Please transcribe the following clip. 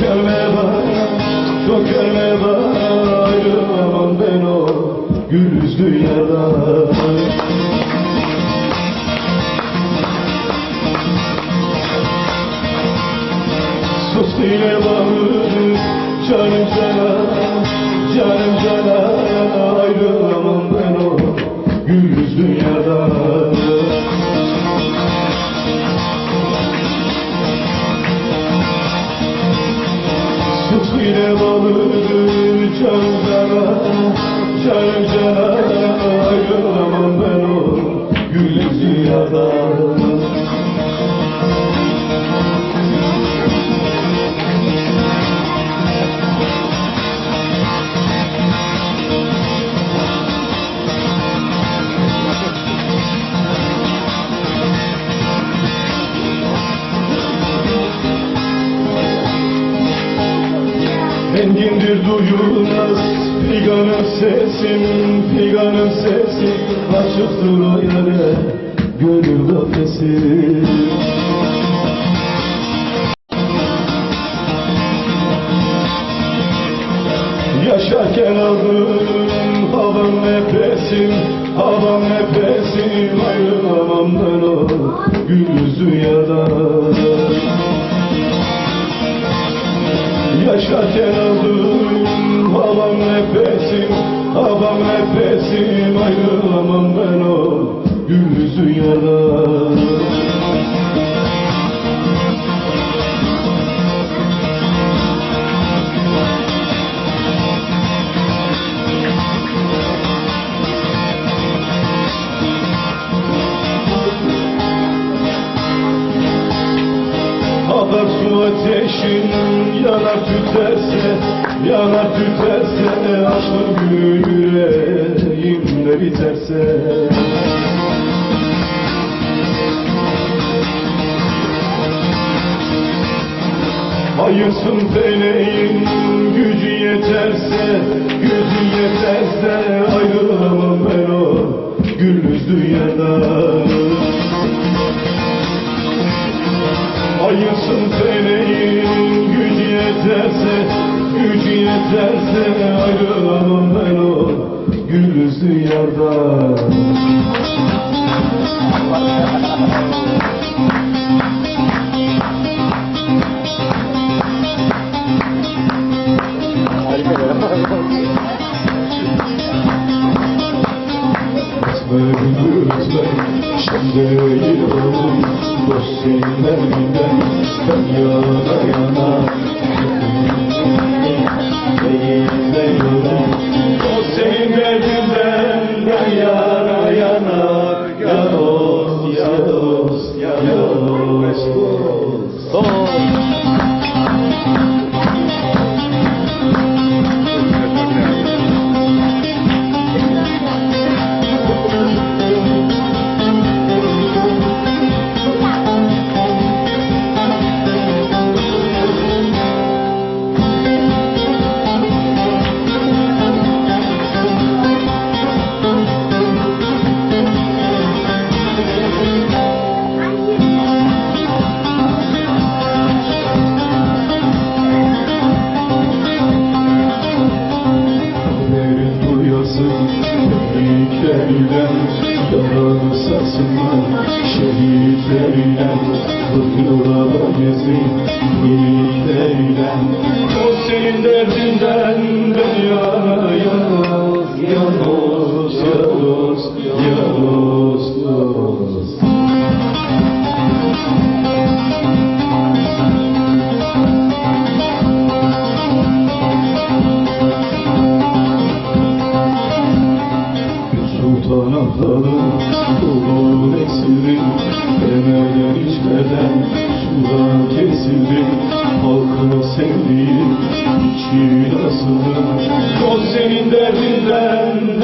Dökerme bana, dökerme bana Ayrılamam ben o gül yüzlü yerden Sus dile bağır, canım sana, canım sana Ayrılamam ben o gül yüzlü yerden Canım cana Canım cana ayrılamam ben o gül yüzlü Engindir duyulmaz figanın sesim Figanın sesi. Açıktır o yere Gönül kafesi Yaşarken aldığım havam nefesim Havam nefesim. Ayrılamam ben o gül yardan yanar tüterse Yanar tüterse aşkın gülü yüreğimde biterse. Hayırsın feleğin gücü yeterse Gücü yeterse Gücü yeterse ayrılamam ben o gül yüzlü yardan Etmedim lütfen Şimdi yılım Dost senin elinden Ben yana yana Yaranı sarsınlar Şehitleriyle Fırtınalara gezin Büyükleriyle O senin derdinden Ben yana yana Ya dost ya İçmeden Sudan kesildim Halkını sevdiğim için asıldım O senin derdinden